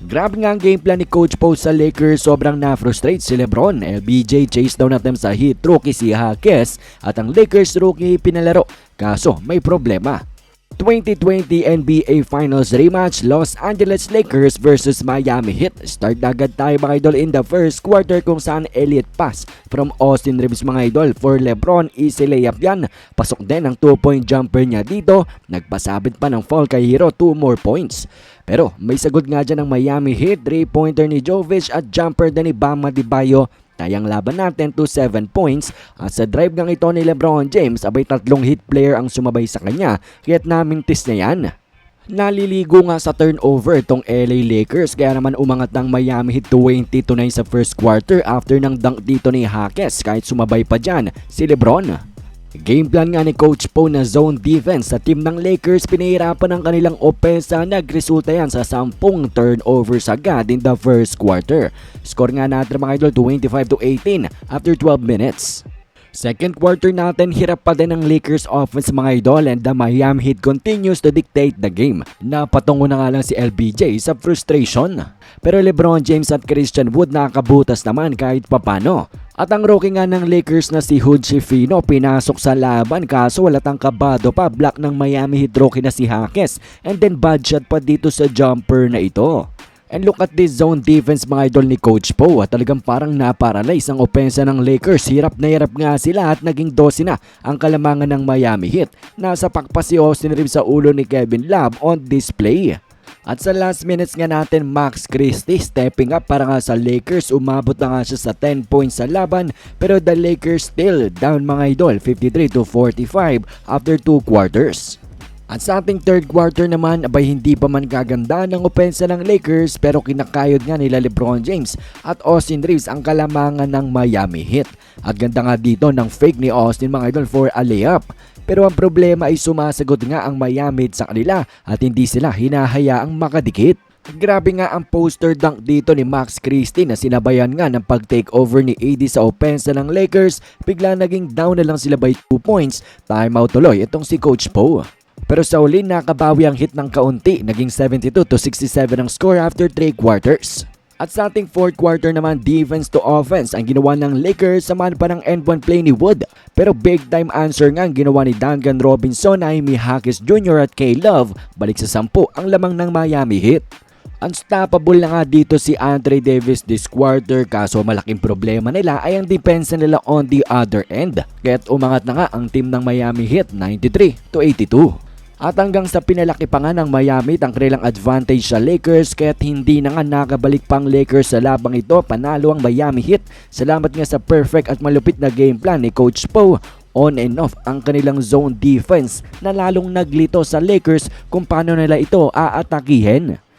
Grabe nga ang game plan ni Coach Poe sa Lakers, sobrang na-frustrate si Lebron. LBJ chase down natin sa Heat rookie si Hakes at ang Lakers rookie pinalaro. Kaso may problema. 2020 NBA Finals rematch Los Angeles Lakers versus Miami Heat. Start agad tayo mga idol in the first quarter kung saan elite pass from Austin Reeves mga idol for Lebron easy layup yan. Pasok din ang 2 point jumper niya dito. Nagpasabit pa ng foul kay Hero 2 more points. Pero may sagot nga dyan ng Miami Heat, 3-pointer ni Jovic at jumper din ni Bama Dibayo Tayang laban natin to 7 points at sa drive ng ito ni Lebron James abay tatlong hit player ang sumabay sa kanya kaya't namintis na yan. Naliligo nga sa turnover itong LA Lakers kaya naman umangat ng Miami Heat 20 to 9 sa first quarter after ng dunk dito ni Hakes kahit sumabay pa dyan si Lebron. Game plan nga ni Coach Poe na zone defense sa team ng Lakers pinahirapan ang kanilang opensa nagresulta yan sa 10 turnovers agad in the first quarter. Score nga natin mga idol 25 to 18 after 12 minutes. Second quarter natin, hirap pa din ang Lakers offense mga idol and the Miami Heat continues to dictate the game. Napatungo na nga lang si LBJ sa frustration. Pero Lebron James at Christian Wood nakakabutas naman kahit papano. At ang rookie nga ng Lakers na si Hood Schifino pinasok sa laban kaso wala tang kabado pa block ng Miami Heat rookie na si Hakes and then bad shot pa dito sa jumper na ito. And look at this zone defense mga idol ni Coach Poe. Talagang parang naparalyze ang opensa ng Lakers. Hirap na hirap nga sila at naging 12 na ang kalamangan ng Miami Heat. Nasa pakpa si Austin Reeves sa ulo ni Kevin Love on display. At sa last minutes nga natin, Max Christie stepping up para nga sa Lakers. Umabot na nga siya sa 10 points sa laban. Pero the Lakers still down mga idol, 53 to 45 after 2 quarters. At sa ating third quarter naman, abay hindi pa man gaganda ng opensa ng Lakers pero kinakayod nga nila Lebron James at Austin Reeves ang kalamangan ng Miami Heat. At ganda nga dito ng fake ni Austin mga idol for a layup. Pero ang problema ay sumasagot nga ang Miami sa kanila at hindi sila hinahayaang makadikit. Grabe nga ang poster dunk dito ni Max Christie na sinabayan nga ng pag-takeover ni AD sa opensa ng Lakers. Bigla naging down na lang sila by 2 points. Timeout tuloy itong si Coach Poe. Pero sa uli nakabawi ang hit ng kaunti, naging 72 to 67 ang score after 3 quarters. At sa ating fourth quarter naman, defense to offense ang ginawa ng Lakers samahan pa ng end one play ni Wood. Pero big time answer nga ang ginawa ni Duncan Robinson, Amy Hackes Jr. at K Love. Balik sa 10 ang lamang ng Miami Heat. Unstoppable na nga dito si Andre Davis this quarter kaso malaking problema nila ay ang depensa nila on the other end. Kaya't umangat na nga ang team ng Miami Heat 93 to 82. At hanggang sa pinalaki pa nga ng Miami ang kanilang advantage sa Lakers kaya't hindi na nga nakabalik pang Lakers sa labang ito panalo ang Miami Heat. Salamat nga sa perfect at malupit na game plan ni Coach Poe on and off ang kanilang zone defense na lalong naglito sa Lakers kung paano nila ito aatakihin.